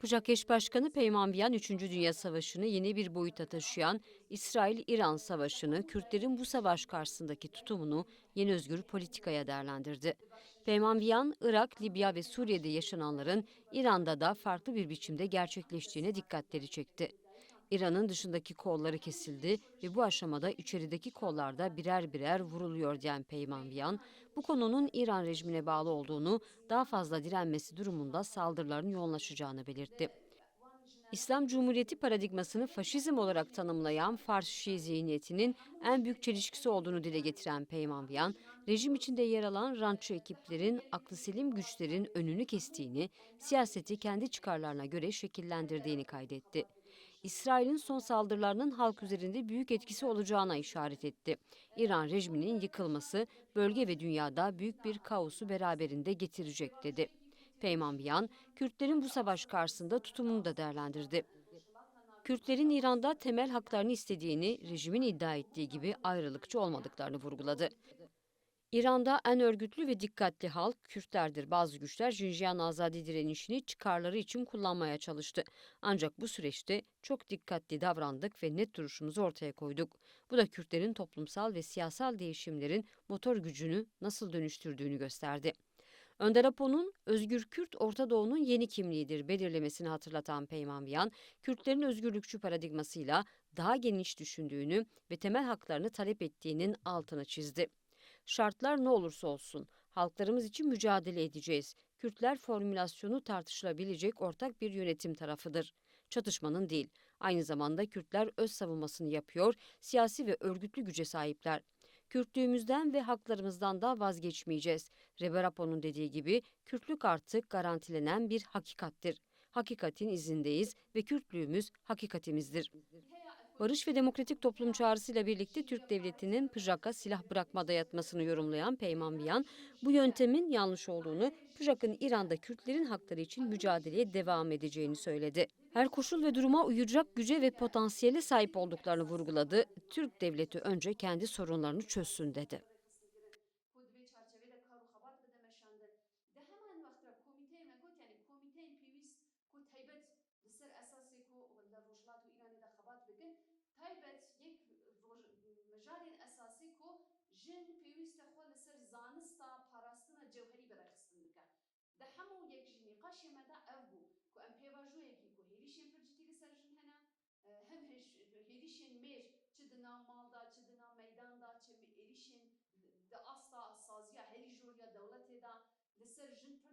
Pıjak Eş Başkanı Peymanbiyan 3. Dünya Savaşı'nı yeni bir boyuta taşıyan İsrail-İran Savaşı'nı Kürtlerin bu savaş karşısındaki tutumunu yeni özgür politikaya değerlendirdi. Peymanbiyan, Irak, Libya ve Suriye'de yaşananların İran'da da farklı bir biçimde gerçekleştiğine dikkatleri çekti. İran'ın dışındaki kolları kesildi ve bu aşamada içerideki kollarda birer birer vuruluyor diyen Peymanbiyan, bu konunun İran rejimine bağlı olduğunu, daha fazla direnmesi durumunda saldırıların yoğunlaşacağını belirtti. İslam Cumhuriyeti paradigmasını faşizm olarak tanımlayan Fars-Şii zihniyetinin en büyük çelişkisi olduğunu dile getiren Peymanbiyan, rejim içinde yer alan rantçı ekiplerin aklı selim güçlerin önünü kestiğini, siyaseti kendi çıkarlarına göre şekillendirdiğini kaydetti. İsrail'in son saldırılarının halk üzerinde büyük etkisi olacağına işaret etti. İran rejiminin yıkılması bölge ve dünyada büyük bir kaosu beraberinde getirecek dedi. Peymanbiyan, Kürtlerin bu savaş karşısında tutumunu da değerlendirdi. Kürtlerin İran'da temel haklarını istediğini, rejimin iddia ettiği gibi ayrılıkçı olmadıklarını vurguladı. İran'da en örgütlü ve dikkatli halk Kürtlerdir. Bazı güçler Jinjiyan azadi direnişini çıkarları için kullanmaya çalıştı. Ancak bu süreçte çok dikkatli davrandık ve net duruşumuzu ortaya koyduk. Bu da Kürtlerin toplumsal ve siyasal değişimlerin motor gücünü nasıl dönüştürdüğünü gösterdi. Önder Apo'nun Özgür Kürt Orta Doğu'nun yeni kimliğidir belirlemesini hatırlatan Peymanbiyan, Kürtlerin özgürlükçü paradigmasıyla daha geniş düşündüğünü ve temel haklarını talep ettiğinin altını çizdi. Şartlar ne olursa olsun halklarımız için mücadele edeceğiz. Kürtler formülasyonu tartışılabilecek ortak bir yönetim tarafıdır. Çatışmanın değil. Aynı zamanda Kürtler öz savunmasını yapıyor, siyasi ve örgütlü güce sahipler. Kürtlüğümüzden ve haklarımızdan da vazgeçmeyeceğiz. Reberapo'nun dediği gibi Kürtlük artık garantilenen bir hakikattir. Hakikatin izindeyiz ve Kürtlüğümüz hakikatimizdir. Barış ve Demokratik Toplum çağrısıyla birlikte Türk Devleti'nin Pıjak'a silah bırakma dayatmasını yorumlayan Peymanbiyan, bu yöntemin yanlış olduğunu, Pıjak'ın İran'da Kürtlerin hakları için mücadeleye devam edeceğini söyledi. Her koşul ve duruma uyacak güce ve potansiyele sahip olduklarını vurguladı. Türk Devleti önce kendi sorunlarını çözsün dedi. تایبەت یەک مژارین ئەساسی کۆ ژن پێویستە خۆ لەسەر زانستا پاراستنە جەوهری بەدەخستن بکە. دە هەموو یەک ژنی قاشێمەدا ئەو بوو کو ئەم پێواژوەیەکی کو هێریشێن پرجتی لەسەر ژن هەنا هەم هێریشێن مێژ چ دنا ماڵدا چ دنا مەداندا چ عێریشێن دە ئاستا سازیە هەری ژۆریە دەوڵەتێدا لەسەر ژن پر